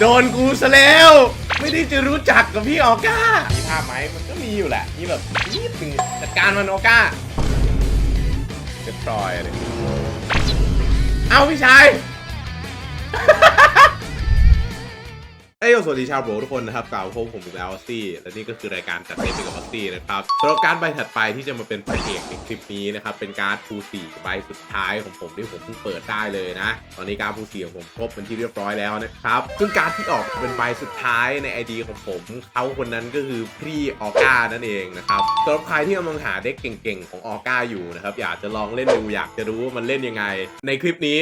โดนกูซะแล้ว ไม่ได้จะรู้จักกับพี่ออก้ามีภาพไหมมันก็มีอยู่แหละนี่แบบนี่ถึงจัดการมันออก้าเรียบร้อยเลย เอาพี่ชาย เอ้ยสวัสดีชาวโบรทุกคนนะครับกล่าวพบผมอีกแล้วออสซี่และนี่ก็คือรายการจัดเต็มไปกับออสซี่นะครับสำหรับการใบถัดไปที่จะมาเป็นพระเอกในคลิปนี้นะครับเป็นการ์ดฟูสี่ใบสุดท้ายของผมที่ผมเพิ่งเปิดได้เลยนะ ตอนนี้การ์ดฟูสี่ของผมครบเป็นที่เรียบร้อยแล้วนะครับซึ่งการ์ดที่ออกเป็นใบสุดท้ายในไอดีของผมเขาคนนั้นก็คือพี่ออก้านั่นเองนะครับสำหรับใครที่กำลังหาเด็กเก่งๆของออก้าอยู่นะครับอยากจะลองเล่นดูอยากจะรู้ว่ามันเล่นยังไง ในคลิปนี้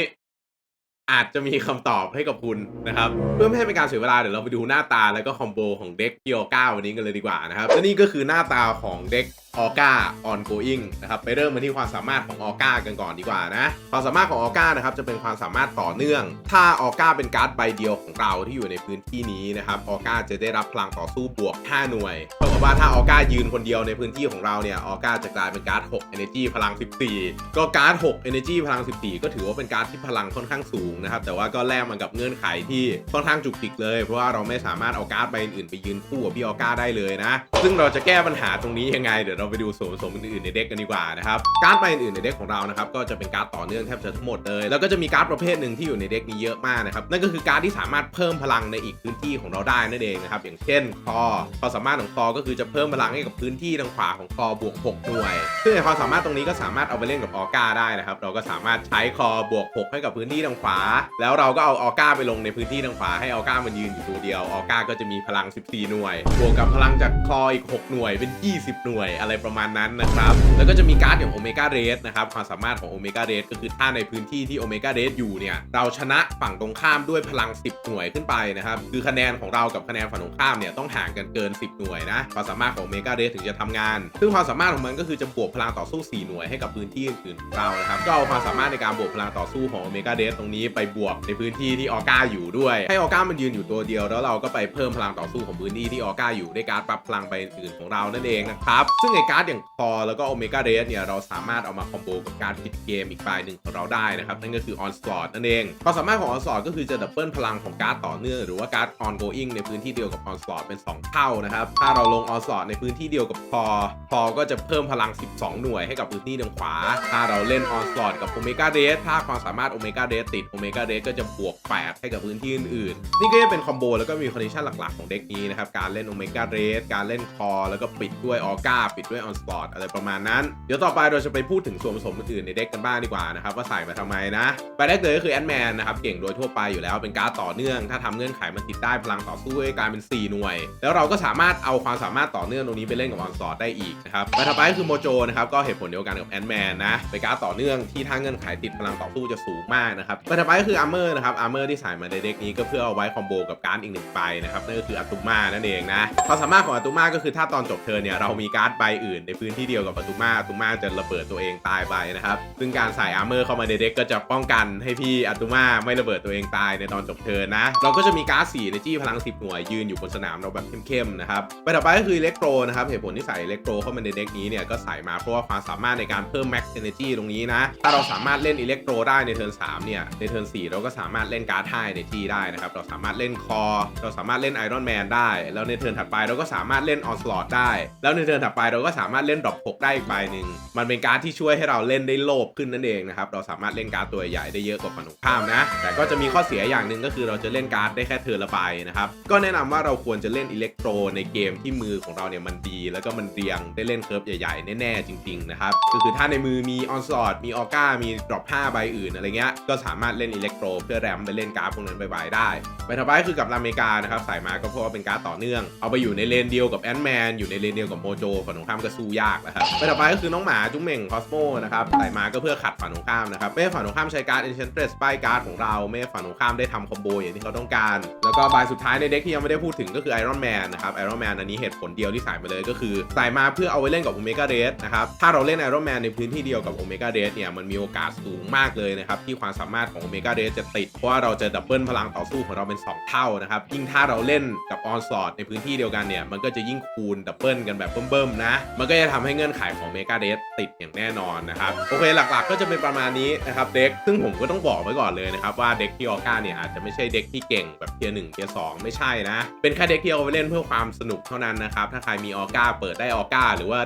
อาจจะมีคำตอบให้กับคุณนะครับ เพื่อไม่ให้เป็นการเสียเวลาเดี๋ยวเราไปดูหน้าตาแล้วก็คอมโบของเด็กเกียวเก้าวันนี้กันเลยดีกว่านะครับและนี่ก็คือหน้าตาของเด็กออก้าออนโกอิงนะครับไปเริ่มมาที่ความสามารถของออก้ากันก่อนดีกว่านะความสามารถของออก้านะครับจะเป็นความสามารถต่อเนื่อง ถ้าออก้าเป็นการ์ดใบเดียวของเราที่อยู่ในพื้นที่นี้นะครับออก้าจะได้รับพลังต่อสู้บวก 5 หน่วยเท่ากับว่าถ้าออก้ายืนคนเดียวในพื้นที่ของเราเนี่ยออก้าจะกลายเป็นการ์ด6 Energy พลัง 14 ก็การ์ด6 Energy พลัง 14 ก็ถือว่าเป็นการ์ดที่พลังค่อนข้างสูงนะครับแต่ว่าก็แลกมากับเงื่อนไขที่ค่อนข้างจุกจิกเลย เพราะว่าเราไม่สามารถเอาการ์ดใบอื่นไปยืนคู่กับพี่ออก้าได้เลยนะซึ่งเราจะแก้ปัญหาตรงนี้ยังไงเดี๋ยวเราไปดูส่วนผสมอื่นๆในเด็กกันดีกว่านะครับการ์ดใบอื่นๆในเด็กของเรานะครับก็จะเป็นการ์ดต่อเนื่องแทบจะทั้งหมดเลย แล้วก็จะมีการ์ดประเภทหนึ่งที่อยู่ในเด็กนี้เยอะมากนะครับนั่นก็คือการ์ดที่สามารถเพิ่มพลังในอีกพื้นที่ของเราได้นั่นเองนะครับอย่างเช่นคอความสามารถของคอก็คือจะเพิ่มพลังให้กับพื้นที่ทางขวาของคอบวก6หน่วยซึ่งในความสามารถตรงนี้ก็สามารถเอาไปเล่นกับออก้าได้นะครับเราก็สามารถใช้คอบวก6ให้กับพื้นที่ทางขวา แล้วเราก็เอาออก้าไปลงในพื้นที่ทางขวาให้ออก้ามันยืนอยู่ตัวเดียวออก้าก็จะมีพลัง 14 หน่วย บวกกับพลังจากคออีก 6 หน่วยเป็น 20 หน่วยอะไรประมาณนั้นนะครับ แล้วก็จะมีการ์ดอย่างโอเมก้าเรสนะครับ ความสามารถของโอเมก้าเรสก็คือถ้าในพื้นที่ที่โอเมก้าเรสอยู่เนี่ย เราชนะฝั่งตรงข้ามด้วยพลัง 10 หน่วยขึ้นไปนะครับ คือคะแนนของเรากับคะแนนฝั่งตรงข้ามเนี่ยต้องห่างกันเกิน 10 หน่วยนะ ความสามารถของโอเมก้าเรสถึงจะทำงาน ซึ่งความสามารถของมันก็คือจะบวกพลังต่อสู้ 4 หน่วยให้กับพื้นที่อื่นๆของเรานะครับ ก็เอาความสามารถในการบวกพลังต่อสู้ของโอเมก้าเรสตรงนี้ไปบวกในพื้นที่ที่ออก้าอยู่ด้วย ให้ออก้ามันยืนอยู่ตัวเดียว แล้วเราก็ไปเพิ่มพลังต่อสู้ของพื้นที่ที่ออก้าอยู่ด้วยการปรับพลังไปอื่นของเรานั่นเองนะครับซึ่งไอการ์ดอย่างคอแล้วก็โอเมก้าเรสเนี่ยเราสามารถเอามาคอมโบกับการปิดเกมอีกฝ่ายหนึ่งของเราได้นะครับ นั่นก็คือออนสปอร์ตนั่นเองความสามารถของออนสปอร์ตก็คือจะดับเบิลพลังของการ์ดต่อเนื่องหรือว่าการ์ดออนโกอิงในพื้นที่เดียวกับออนสปอร์ตเป็น 2 เท่านะครับ ถ้าเราลงออนสปอร์ตในพื้นที่เดียวกับคอคอก็จะเพิ่มพลัง 12 หน่วยให้กับพื้นที่ทางขวา ถ้าเราเล่นออนสปอร์ตกับโอเมก้าเรสถ้าความสามารถโอเมก้าเรสติดโอเมก้าเรสก็จะบวก 8 ให้กับพื้นที่อื่นๆนี่ก็จะเป็นคอมโบแล้วก็มีคอนดิชันหลักๆของเด็กนี้นะครับการเล่นโอเมก้าเรสการเล่นคอแล้วก็ปิดด้วยออก้าปิดด้วยออนสปอร์ตอะไรประมาณนั้น เดี๋ยวต่อไปเราจะไปพูดถึงส่วนผสมอื่นในเด็กกันบ้างดีกว่านะครับว่าใส่มาทำไมนะไปแรกเลยก็คือแอนแมนนะครับเก่งโดยทั่วไปอยู่แล้วเป็นการ์ดต่อเนื่อง ถ้าทำเงื่อนไขมันติดได้พลังต่อสู้ให้กายเป็น 4 หน่วย แล้วเราก็สามารถเอาความสามารถต่อเนื่องตรงนี้ไปเล่นกับออนสปอร์ตได้อีกนะครับไปต่อไปก็คือโมโจนะครับก็เหตุผลเดียวกันกับแอนแมนนะเป็นการ์ดต่อเนื่องที่ถ้าเงื่อนไขติดพลังต่อสู้จะสูงมากนะครับไปต่อไปก็คืออาร์เมอร์นะครับอาร์เมอร์ที่ใส่มาในเด็กนี้ก็เพื่อเอาไว้คอมโบกับการ์ดอีกหนึ่งใบนะครับนั่นก็คืออัตุมานั่นเองนะความสามารถของอัตุมาก็คือถ้าตอนจบเทิร์นเนี่ยเรามีการ์ดใบอื่นในพื้นที่เดียวกับอัตุมาอัตุมาจะระเบิดตัวเองตายไปนะครับ ซึ่งการใส่อาร์เมอร์เข้ามาในเด็กก็จะป้องกันให้พี่อัตุมาไม่ระเบิดตัวเองตายในตอนจบเทิร์นนะ เราก็จะมีการ์ด4ในจี้พลัง 10 หน่วยยืนอยู่บนสนามเราแบบเข้มๆนะครับไปต่อไปก็คืออิเล็กโทรนะครับเหตุผลที่ใส่อิเล็กโทรเข้ามาในเด็กนี้เนี่ยก็ใส่มาเพราะว่าความสามารถในการเพิ่มแม็กซ์เอเนจีตรงนี้นะถ้าเราสามารถเล่นอิเล็กโทรได้ในเทิร์น3เนี่ยในเทิร์น4เราก็สามารถเล่นการ์ด5 energy ได้นะครับเราสามารถเล่นคอ เราสามารถเล่นไอรอนแมนได้ แล้วในเทิร์นถัดไปเราก็สามารถเล่นออนสลอตได้ แล้วในเทิร์นถัดไปเราก็สามารถเล่นดรอป6ได้อีกใบหนึ่งมันเป็นการ์ดที่ช่วยให้เราเล่นได้โลภขึ้นนั่นเองนะครับเราสามารถเล่นการ์ดตัวใหญ่ได้เยอะกว่าฝั่งตรงข้ามนะ แต่ก็จะมีข้อเสียอย่างหนึ่งก็คือเราจะเล่นการ์ดได้แค่เทิร์ละใบนะครับก็แนะนำว่าเราควรจะเล่นอิเล็กโทรในเกมที่มือของเราเนี่ยมันดี แล้วก็มันเรียงได้เล่นเคิร์ฟใหญ่ๆแน่ๆจริงๆนะครับก็คือถ้าในมือมีออนสอตมีออก้ามีดรอป5ใบอื่นอะไรเงี้ยก็สามารถเล่นอิเล็กโทรเพื่อแรมไปเล่นการ์ดพวกนั้นบ่อยๆได้ไปถัดไปก็คือกับลาเมกานะครับใส่มาก็เพราะว่าเป็นการ์ดต่อเนื่อง เอาไปอยู่ในเลนเดียวกับแอนด์แมนอยู่ในเลนเดียวกับโมโจฝั่งตรงข้ามก็สู้ยากนะครับไปถัดไปก็คือน้องหมาจุ้งเหม่งคอสโมนะครับใส่มาก็เพื่อขัดฝั่งตรงข้ามนะครับไม่ฝั่งตรงข้ามใช้การ์ด Enchantress ป้ายการ์ดของเราไม่ฝั่งตรงข้ามได้ทำคอมโบอย่างที่เขาต้องการ แล้วก็ใบสุดท้ายในเด็กที่ยังไม่ได้พูดถึงก็คือไอรอนแมนนะครับไอรอนแมนอันนี้เหตุผลเดียวที่ใส่มาเลยก็คือใส่มาเพื่อเอาไว้เล่นกับโอเมก้าเรสนะครับถ้าเราเล่นไอรอนแมนในพื้นที่เดียวกับโอเมก้าเรสเนี่ยมันมีโอกาสสูงมากเลยนะครับที่ความสามารถของโอเมก้าเรสจะติด เพราะว่าเราจะดับเบิลพลังต่อสู้ของเราเป็น 2 เท่านะครับยิ่งถ้าเราเล่นกับออนสอตในพื้นที่เดียวกันเนี่ยมันก็จะยิ่งคูณดับเบิลกันแบบเบิ่มๆนะมันก็จะทำให้เงื่อนไขของเมกาเดสติดอย่างแน่นอนนะครับโอเคหลักๆ ก็จะเป็นประมาณนี้นะครับเด็กซึ่งผมก็ต้องบอกไว้ก่อนเลยนะครับว่าเด็กที่ออก้าเนี่ยอาจจะไม่ใช่เด็กที่เก่งแบบเทียร์หนึ่งเทียร์สองไม่ใช่นะ เป็นแค่เด็กที่เอาไปเล่นเพื่อความสนุกเท่านั้นนะครับถ้าใครมีออก้าเปิดได้ออก้าหรือว่า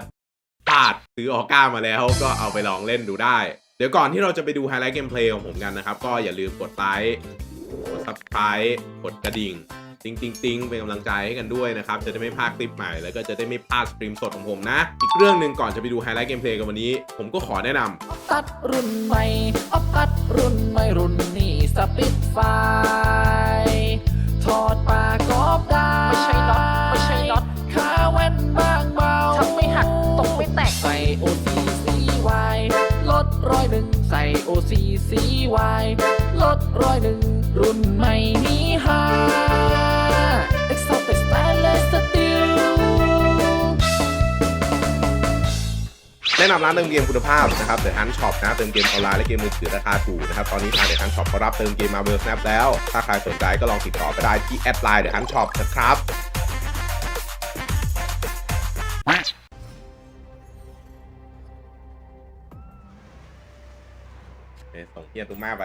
พลาดซื้อออก้ามาแล้วก็เอาไปลองเล่นดูได้ เดี๋ยวก่อนที่เราจะไปดูไฮไลท์เกมเพลย์ของผมกันนะครับก็อย่าลืมกดไลค์กด subscribe กดกระดิ่ง ติงติงติงเป็นกำลังใจให้กันด้วยนะครับ จะได้ไม่พลาดคลิปใหม่ แล้วก็จะได้ไม่พลาดสตรีมสดของผมนะ อีกเรื่องหนึ่งก่อนจะไปดูไฮไลท์เกมเพลย์กันวันนี้ ผมก็ขอแนะนำออกัดรุ่นใหม่ออกัดรุ่นใหม่รุ่นนี้สปิดไฟถอดปากกอบได้ ไม่ใช่น็อตไม่ใช่น็อตขาแว่นบางเบาทำไม่หักตกไม่แตก ใส่ OCCY ลดร้อยหนึ่งใส่ OCCY ลดร้อยหนึ่งรุ่นใหม่นี้ฮา Exotic Stainless Steel แนะนำร้านเติมเกมคุณภาพนะครับเดอะฮันช็อปนะเติมเกมออนไลน์และเกมมือถือราคาถูกนะครับตอนนี้ทางเดอะฮันช็อปเขารับเติมเกมมาเวลสแนปแล้ว ถ้าใครสนใจก็ลองติดต่อไปได้ที่แอดไลน์เดอะฮันช็อปนะครับเอ้ยส่งเฮียตุม่าไป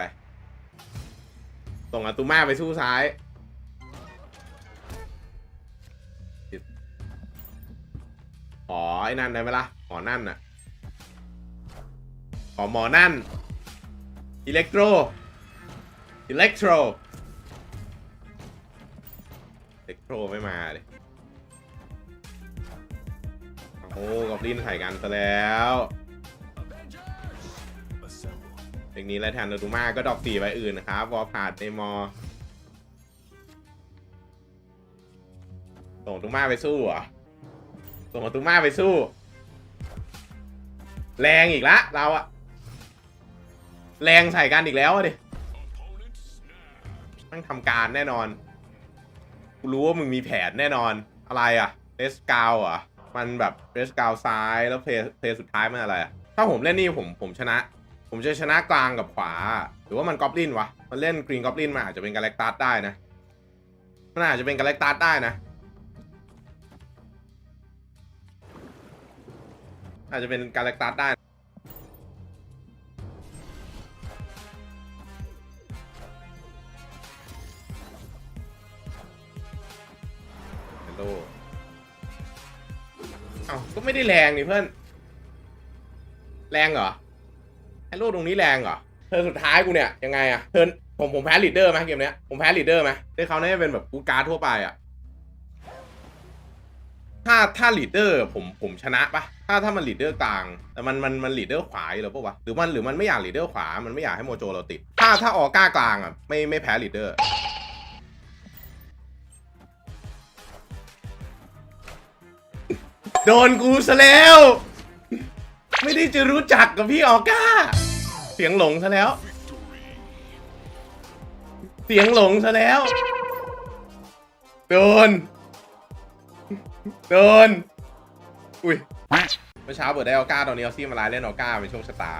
ส่งอาตุม่าไปสู้ซ้ายขอไอ้นั่นได้ไหมล่ะ หมอนั่นน่ะขอหมอนั่น อิเล็กโทร อิเล็กโทร อิเล็กโทรไม่มาเลยโอ้กับลินใส่กันซะแล้ว เพลงนี้และแทนโดตูมาก็ดอกสี่ใบอื่นนะครับวอลพาดในมอส่งตูมาไปสู้เหรอส่งตูมาไปสู้ แรงอีกละเราอะแรงใส่กันอีกแล้วดิต้องทำการแน่นอน กูรู้ว่ามึงมีแผนแน่นอน อะไรอะเรสกาวอะมันแบบเรสกาวซ้ายแล้วเพย์เพลย์สุดท้ายมันอะไรอะถ้าผมเล่นนี่ผมผมชนะ ผมจะชนะกลางกับขวา หรือว่ามันกอบลินวะ มันเล่นกรีนกอบลินมันอาจจะเป็นกาแล็กตัสได้นะ มันอาจจะเป็นกาแล็กตัสได้นะ อาจจะเป็นกาแล็กตัสได้เฮลโลเอ้าก็ไม่ได้แรงนี่เพื่อน แรงเหรอ เฮลโลตรงนี้แรงเหรอเธอสุดท้ายกูเนี่ยยังไงอะเธอผมผมแพ้ลีดเดอร์ไหมเกมเนี้ยผมแพ้ลีดเดอร์ไหมได้เขาเน่าจะเป็นแบบกูการดทั่วไปอะถ้าถ้าลีดเดอร์ผมผมชนะปะถ้าถ้ามันลีดเดอร์กลางแต่มันมันมันลีดเดอร์ขวาอยู่แล้วปะวะหรือมันหรือมันไม่อยากลีดเดอร์ขวา มันไม่อยากให้โมโจเราติด ถ้าถ้าออก้ากลางอะไม่ไม่แพ้ลีดเดอร์โดนกูซะแล้ว ไม่ได้จะรู้จักกับพี่ออก้า เสียงหลงซะแล้ว เสียงหลงซะแล้ว โดน โดน อุ้ย เมื่อเช้าเปิดได้ออก้าตอนนี้เอาซี่มาไลน์เล่นออก้าเป็นโชคชะตา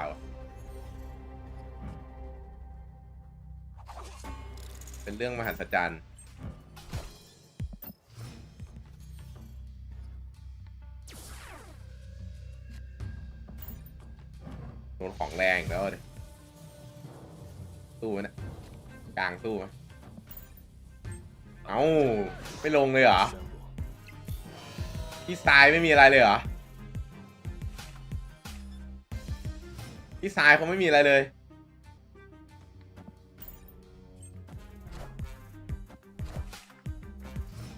เป็นเรื่องมหัศจรรย์ ดนของแรงแล้วเลยสู้ไหมเนะกลางสู้ไหมเอ้าไม่ลงเลยเหรอพี่สายไม่มีอะไรเลยเหรอพี่สายเขาไม่มีอะไรเลย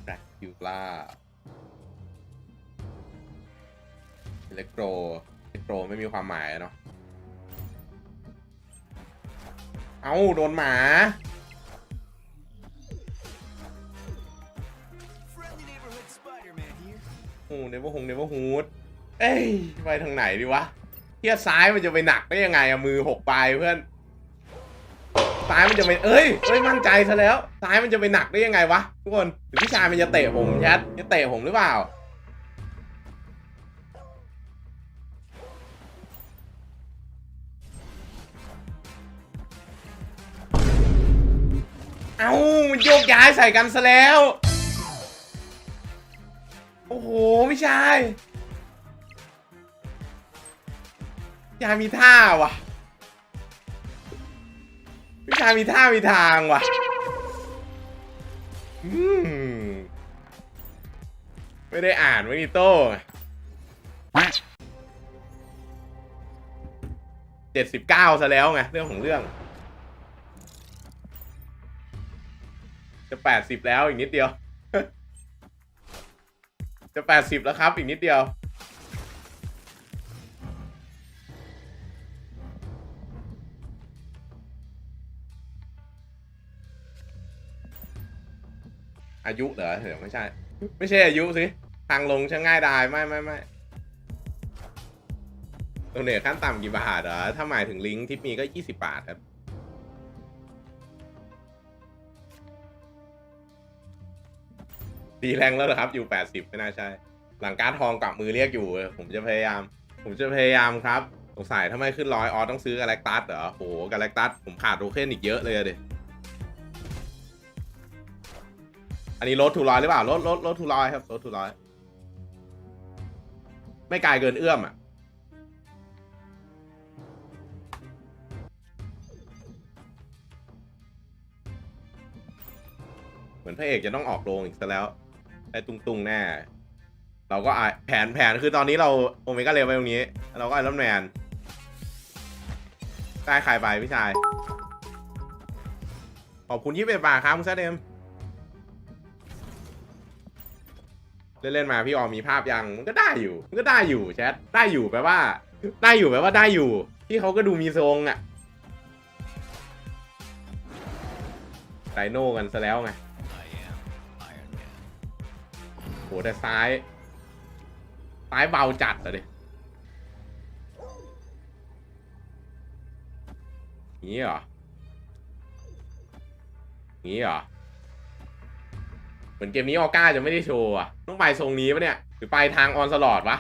แบล็กคิวล่าอิเล็กโทรอิเล็กโทรไม่มีความหมายเนาะ เอ้าโดนหมา โอ้เนเวอร์ฮงเนเวอร์ฮูดเอ้ยไปทางไหนดีวะเทียซ้ายมันจะไปหนักได้ยังไงอะมือหกปลายเพื่อน ซ้ายมันจะไปเอ้ยเอ้ยมั่นใจซะแล้ว ซ้ายมันจะไปหนักได้ยังไงวะทุกคนหรือพี่ชายมันจะเตะผมแชทจะเตะผมหรือเปล่า เอ้ามันโยกย้ายใส่กันซะแล้ว โอ้โหไม่ใช่ชามีท่าวะพี่ชายมีท่ามีทางวะมไม่ได้อ่านไม่มีโต้เจ็ดสิบเก้าซะแล้วไงเรื่องของเรื่อง จะแปดสิบแล้วอีกนิดเดียว จะแปดสิบแล้วครับ อีกนิดเดียว อายุเหรอเดี๋ยวไม่ใช่ ไม่ใช่อายุสิ ทางลงช่างง่ายดายไม่ไม่ไม่ตัวเนี่ยขั้นต่ำกี่บาทเหรอ ถ้าหมายถึงลิงก์ที่มีก็ยี่สิบบาทครับ ดีแรงแล้วเหรอครับอยู่แปดสิบไม่น่าใช่ หลังการดทองกลับมือเรียกอยู่ผมจะพยายาม ผมจะพยายามครับสงสัยถ้าไม่ขึ้นร้อยออต้องซื้อกาแล็กตัสเหรอโหกาแล็กตัสผมขาดโทเค็นอีกเยอะเลยอะดิอันนี้ลดทูร้อยหรือเปล่าลดลดลดทูร้อยครับลดทูร้อยไม่ไกลเกินเอื้อมอะเหมือนพระเอกจะต้องออกโรงอีกซะแล้ว ได้ตุงตุงๆแน่ เราก็อะแผนแผนคือตอนนี้เราโอเมก้าเร็วไปตรงนี้ เราก็ไอรอนแมนได้ใครไปพี่ชาย ขอบคุณยี่สิบเอ็ดบาทครับคุณแซดเดมเล่นๆมาพี่ออมมีภาพยังมันก็ได้อยู่ มันก็ได้อยู่แชทได้อยู่แปลว่า ได้อยู่แปลว่าได้อยู่พี่เขาก็ดูมีทรงอะไดโน่กันซะแล้วไง หแต่ซ้าย ซ้ายเบาจัดอะดิงี้เหรองี้เหรอ เหมือนเกมนี้ออก้าจะไม่ได้โชว์อะต้องไปทรงนี้ปะเนี่ย หรือไปทางออนสลอดวะ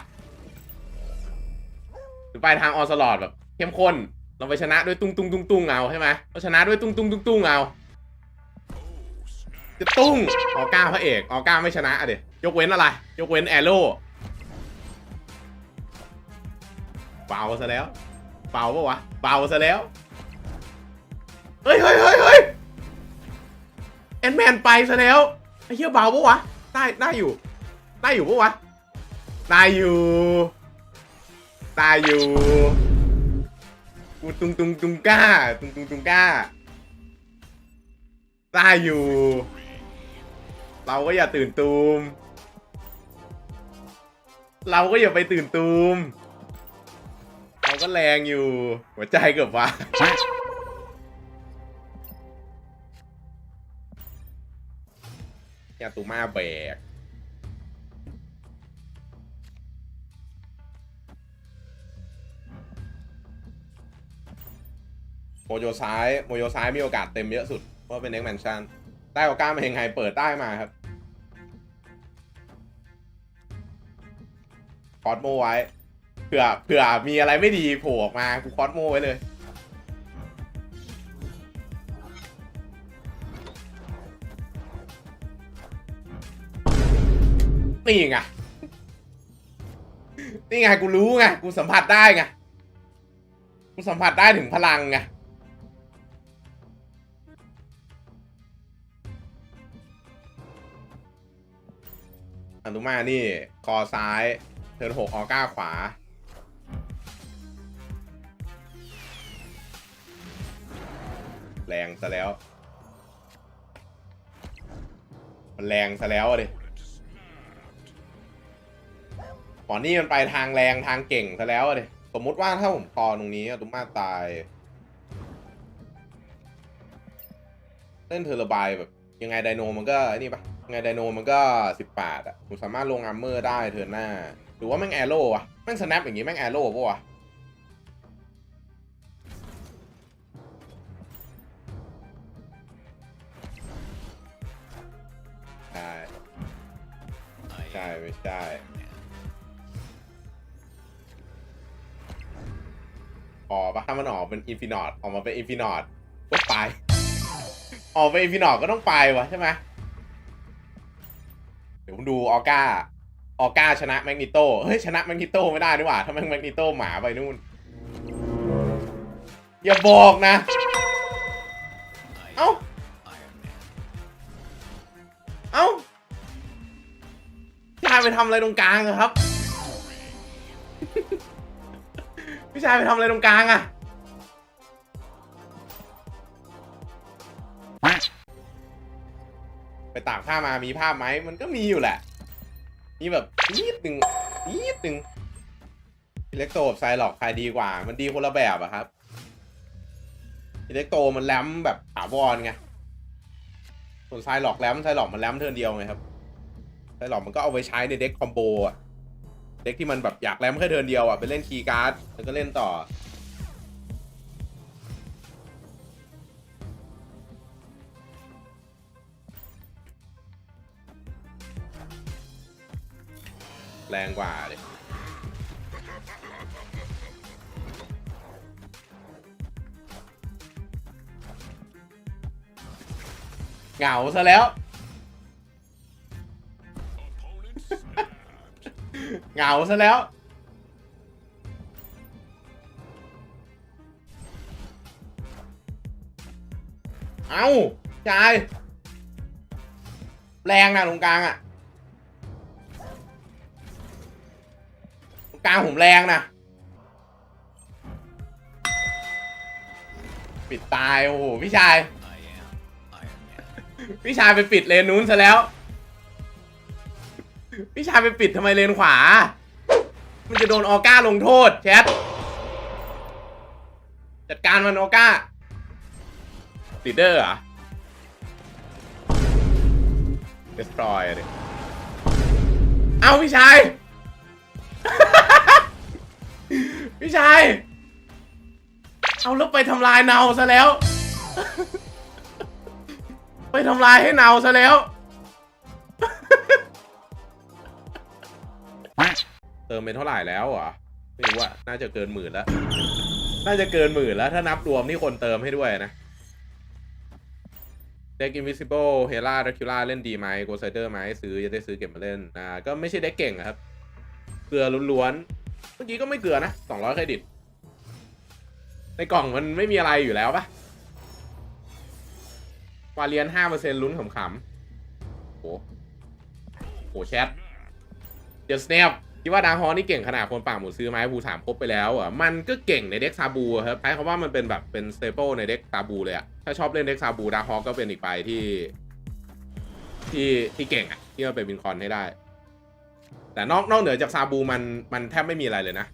หรือไปทางออนสลอดแบบ เข้มข้น เราไปชนะด้วยตุ้งตุ้งตุ้งตุ้งเอาใช่ไหมเราชนะด้วยตุ้งตุ้งตุ้งตุ้งเอา จะตุ้งออก้าพระเอกออก้าไม่ชนะอะเดี๋ยยกเว้นอะไร ยกเว้นแอโร่เบาซะแล้วเบาปะวะเบาซะแล้วเฮ้ยเฮ้ยเฮ้ยเฮ้ยแอนแมนไปซะแล้วไอ้เหี้ยเบาปะวะได้ได้อยู่ ได้อยู่ปะวะได้อยู่ได้อยู่กูตุงตุงตุงก้าตุงตุงตุงก้าได้อยู่ เราก็อย่าตื่นตูม เราก็อย่าไปตื่นตูม เราก็แรงอยู่ หัวใจเกือบว่ายาตูมาแบกโมโยซ้ายโมโยซ้ายมีโอกาสเต็มเยอะสุด เพราะเป็นเน็กแมนชั่น ได้โอก้ามายังไง เปิดได้มาครับคอสโมไว้เผื่อเผื่อมีอะไรไม่ดีโผล่ออกมากูคอสโมไว้เลยนี่ไงนี่ไงกูรู้ไงกูสัมผัสได้ไงกูสัมผัสได้ถึงพลังไง อนุมานี่ คอซ้าย เทิร์นหกออก้าขวา แรงซะแล้ว มันแรงซะแล้วอะดิหมอนี่มันไปทางแรงทางเก่งซะแล้วอะดิสมมุติว่าถ้าผมคอตรงนี้อะตุมาตายเล่นเทอร์บายแบบ ยังไงไดโนมันก็นี่ปะ ไงไดโนมันก็สิบแปดอะผมสามารถลงอัมเมอร์ได้เทิร์นหน้า หรือว่าแม่งแอโร่วะแม่งสแนปอย่างงี้แม่งแอโร่ปะวะใช่ใช่ไม่ใช่ออกปะถ้ามันออกเป็นอินฟินอตออกมาเป็นอินฟินอตก็ไป ออกเป็นอินฟินอตก็ต้องไปวะใช่ไหม ดูออก้าออก้าชนะแมกนิโตเฮ้ยชนะแมกนิโตไม่ได้ดีกว่าถ้าแมกนิโตหมาไปนู่น อย่าบอกนะ เอ้า เอ้าพี่ชายไปทำอะไรตรงกลางอะครับ พี่ชายไปทำอะไรตรงกลางอะ ไปตากผ้ามามีภาพไหมมันก็มีอยู่แหละ มีแบบนิดหนึ่งนิดหนึ่งอิเล็กโตกับไซหลอกใครดีกว่า มันดีคนละแบบอะครับอิเล็กโตมันแรมแบบถาวรไงส่วนไซหลอกแรมไซหลอกมันแรมเทิร์นเดียวไงครับไซหลอกมันก็เอาไว้ใช้ในเด็กคอมโบอะเด็กที่มันแบบอยากแรมแค่เทิร์นเดียวอะไปเล่นคีย์การ์ดแล้วก็เล่นต่อ แรงกว่าเลยเหงาซะแล้ว เหงาซะแล้ว เอ้าชาย แรงนะตรงกลางอะต กลางผมแรงนะ ปิดตาย โอ้โห พี่ชาย พี่ชายไปปิดเลนนู้นซะแล้ว พี่ชายไปปิดทำไมเลนขวา มันจะโดนออก้าลงโทษแชทจัดการมันออก้าลีดเดอร์เหรอ destroy อะดิเอาพี่ชาย พี่ชาย เอาแล้วไปทำลายเนาซะแล้ว ไปทำลายให้เนาซะแล้ว เติมเป็นเท่าไหร่แล้วเหรอไม่รู้อะน่าจะเกินหมื่นแล้ว น่าจะเกินหมื่นแล้ว ถ้านับรวมที่คนเติมให้ด้วยนะเด็ก Invisible เฮล่าด r คิล่าเล่นดีไหมโกไซเดอร์ไหมซื้อจะได้ซื้อเก็บมาเล่น อ่า ก็ไม่ใช่เด็กเก่งครับ เกลือล้วนๆ เมื่อกี้ก็ไม่เกลือนะ200เครดิต ในกล่องมันไม่มีอะไรอยู่แล้วปะวาเลียน5%ลุ้นขำๆโหโหแชทเดี๋ยวสแนปคิดว่าดาฮอนี่เก่งขนาดคนปากหมูซื้อไม้บูสามครบไปแล้วอะมันก็เก่งในเด็กซาบูครับใช้คำว่ามันเป็นแบบเป็นสเตเปิลในเด็กซาบูเลยอะถ้าชอบเล่นเด็กซาบูดาฮอก็เป็นอีกใบที่ ที่ที่เก่งอะที่มันเป็นวินคอนให้ได้ แต่นอกนอกเหนือจากซาบูมันมันแทบไม่มีอะไรเลยนะ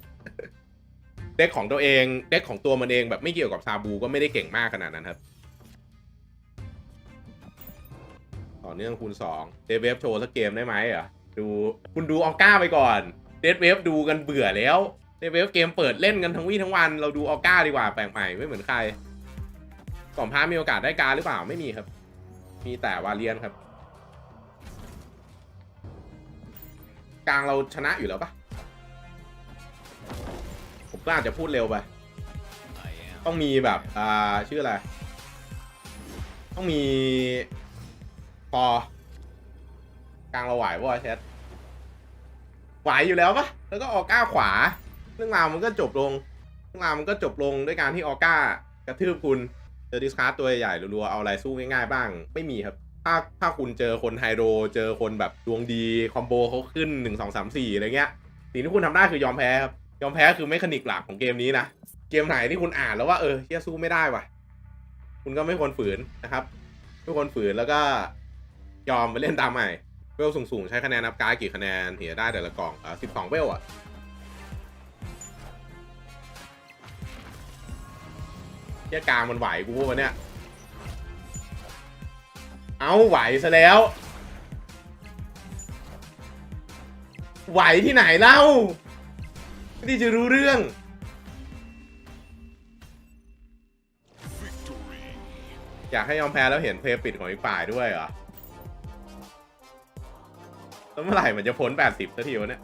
เด็กของตัวเองเด็กของตัวมันเองแบบไม่เกี่ยวกับซาบูก็ไม่ได้เก่งมากขนาดนั้นครับ ต่อเนื่องคูณ2เดฟเวฟโชว์สักเกมได้ไหมเหรอะดูคุณดูออก้าไปก่อนเดดเวฟดูกันเบื่อแล้วเดดเวฟเกมเปิดเล่นกันทั้งวี่ทั้งวัน เราดูออก้าดีกว่าแปลกใหม่ไม่เหมือนใครก่อนพามีโอกาสได้การหรือเปล่าไม่มีครับ มีแต่วาเลียนครับ ลางเราชนะอยู่แล้วปะผมก็อาจะพูดเร็วไป ต้องมีแบบ อ่า ชื่ออะไร ต้องมีพอกลางเราไหวป่ะแชทไหวอยู่แล้วปะแล้วก็ออก้าขวา เรื่องราวมันก็จบลง เรื่องราวมันก็จบลงด้วยการที่ออก้ากระทืบคุณเจอดิสคาร์ตัวใหญ่รัวๆเอาอะไรสู้ง่ายๆบ้าง ไม่มีครับ ถ้าถ้าคุณเจอคนไฮโดรเจอคนแบบดวงดีคอมโบเขาขึ้นหนึ่งสองสามสี่อะไรเงี้ยสิ่งที่คุณทำได้คือยอมแพ้ครับยอมแพ้คือไม่คนิกหลักของเกมนี้นะเกมไหนที่คุณอ่านแล้วว่าเออเฮียสู้ไม่ได้ว่ะ คุณก็ไม่ควรฝืนนะครับไม่ควรฝืนแล้วก็ยอมไปเล่นตามใหม่เวลสูงๆ ใช้คะแนนนับการ์ดกี่คะแนนเหียได้แต่ละกล่องอะสิบสองเวลอะเฮียกลางมันไหวกูวันเนี้ย เอาไหวซะแล้ว ไหวที่ไหนเล่า ไม่ได้จะรู้เรื่อง อยากให้ยอมแพ้แล้วเห็นเพลย์ปิดของอีกฝ่ายด้วยเหรอแล้วเมื่อไหร่มันจะพ้น 80สักทีวะเนี่ย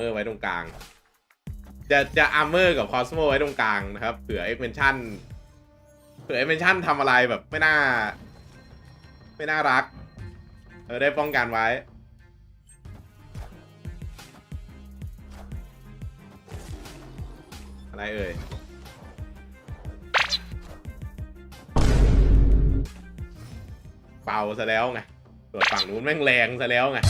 ร์เมอร์ไว้ตรงกลาง จะจะอาร์เมอร์กับคอสโมไว้ตรงกลางนะครับเผื่อเอ็กเมนชั่นเผื่อไอเมนชั่นทำอะไรแบบไม่น่า ไม่น่ารัก เออได้ป้องกันไว้ อะไรเอ่ยเป่าซะแล้วไงส่วนฝั่งนู้นแม่งแรงซะแล้วไง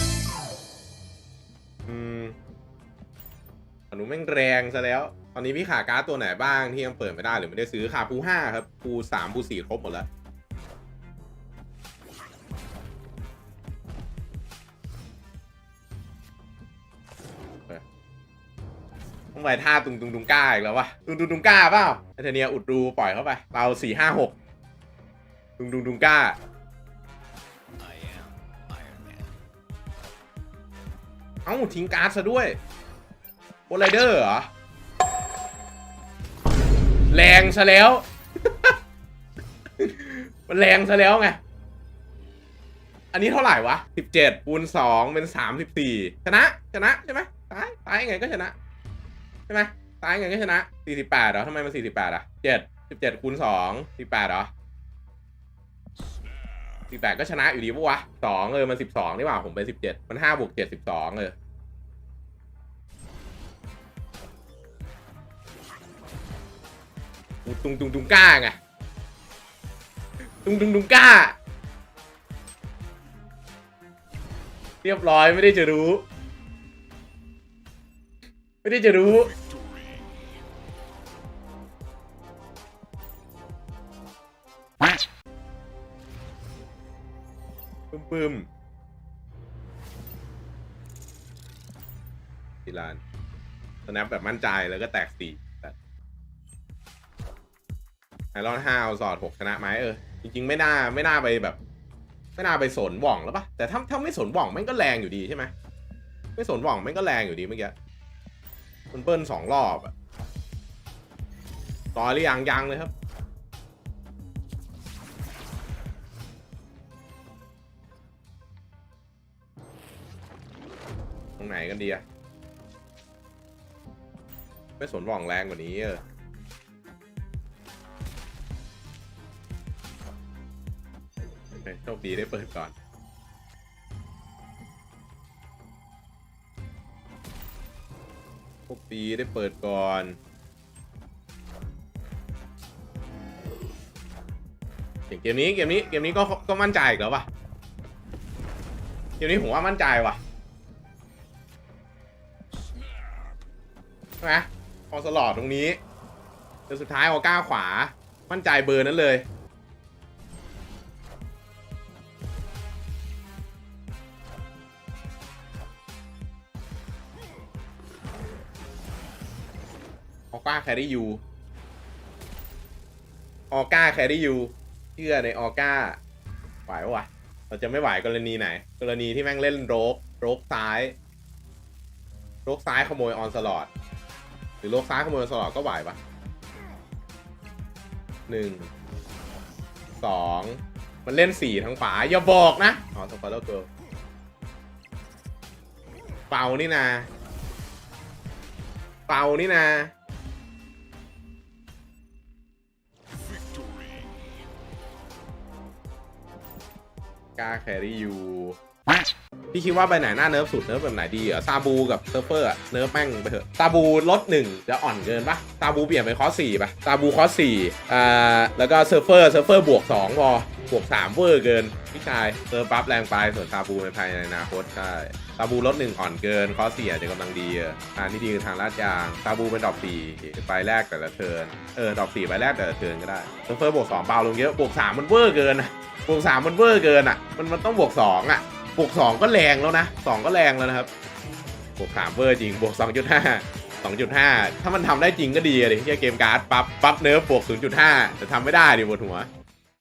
ฝั่งนู้นแม่งแรงซะแล้ว ตอนนี้พี่ขาการ์ดตัวไหนบ้างที่ยังเปิดไม่ได้หรือไม่ได้ซื้อขาปูห้าครับปูสามปูสี่ครบหมดแล้ว ต้องไปท่าตุงตุงตุงก้าอีกแล้ววะตุงตุงตุงก้าเปล่าไอเทเนียอุดรูปล่อยเข้าไป เราสี่ห้าหกตุงตุงตุงก้าเอ้าทิ้งการ์ดซะด้วย โอไลเดอร์เหรอ แรงซะแล้ว มันแรงซะแล้วไง อันนี้เท่าไหร่วะสิบเจ็ดคูณสองเป็นสามสิบสี่ชนะ ชนะใช่ไหมตายตายยังไงก็ชนะ ใช่ไหมตายยังไงก็ชนะสี่สิบแปดเหรอทำไมมันสี่สิบแปดอะเจ็ดสิบเจ็ดคูณสองสิบแปดเหรอสิบแปดก็ชนะอยู่ดีปะวะสองเออมันสิบสองนี่หว่าผมเป็นสิบเจ็ดมันห้าบวกเจ็ดสิบสองเออ ตุงตุงตุงก้าไงตุงตุงตุงก้า เรียบร้อยไม่ได้จะรู้ ไม่ได้จะรู้ปึ้มปึ้มทีลานสแนปแบบมั่นใจแล้วก็แตกสี่ รอนห้าเอาสอดหกชนะไหมเออ จริง ๆ ไม่น่าไม่น่าไปแบบ ไม่น่าไปสนหว่องแล้วปะแต่ถ้าถ้าไม่สนหว่องแม่งก็แรงอยู่ดีใช่ไหมไม่สนหว่องแม่งก็แรงอยู่ดีเมื่อกี้มันเปิ้ลสองรอบอะต่อหรือยังยังเลยครับตรงไหนกันดีอะไม่สนหว่องแรงกว่านี้เออ โอเคโชคดีได้เปิดก่อน โชคดีได้เปิดก่อนเกมนี้เกมนี้เกมนี้ก็ก็มั่นใจอีกแล้วป่ะเกมนี้ผมว่ามั่นใจว่ะใช่ไหมพอสลอดตรงนี้จนสุดท้ายเอาก้าวขวา มั่นใจเบอร์นั้นเลย ออก้าแครี่ยูออก้าแครี่ยูเชื่อในออก้าไหววะเราจะไม่ไหวกรณีไหน กรณีที่แม่งเล่นโรกโรกซ้ายโรกซ้ายขโมยออนสลอดหรือโรกซ้ายขโมยออนสลอดก็ไหวปะหนึ่งสองมันเล่นสี่ทางขวาอย่าบอกนะอ๋อสปอร์ตเกิร์ลเป่านี่นาเป่านี่นา ก้าแครี่ยูพี่คิดว่าใบไหนหน้าเนิร์ฟสุดเนิร์ฟแบบไหนดีอะซาบูกับเซิร์ฟเฟอร์อะเนิร์ฟแม่งไปเถอะซาบูลดหนึ่งจะอ่อนเกินปะซาบูเปลี่ยนไปคอสสี่ปะซาบูคอสสี่อ่าแล้วก็เซิร์ฟเฟอร์เซิร์ฟเฟอร์บวกสองพอบวกสามเวอร์เกินพี่ชายเซิร์ฟปั๊บแรงไปส่วนซาบูในภายในอนาคตใช่ ซาบูลดหนึ่งอ่อนเกินคอสสี่อาจะกำลังดีอะทางที่ดีคือทางลาดยางซาบูเป็นดอกสี่ใบแรกแต่ละเทินเออดอกสี่ใบแรกแต่ละเทินก็ได้เซิร์ฟเฟอร์บวกสองเบาลงเยอะบวกสามมันเวอร์เกินอะบวกสามมันเวอร์เกินอะมันมันต้องบวกสองอะบวกสองก็แรงแล้วนะสองก็แรงแล้วนะครับบวกสามเวอร์จริงบวกสองจุดห้าสองจุดห้าถ้ามันทำได้จริงก็ดีอะดิที่เกมการ์ดปั๊บปั๊บเนิร์ฟบวกศูนย์จุดห้าแต่ทำไม่ได้ดิบนหัว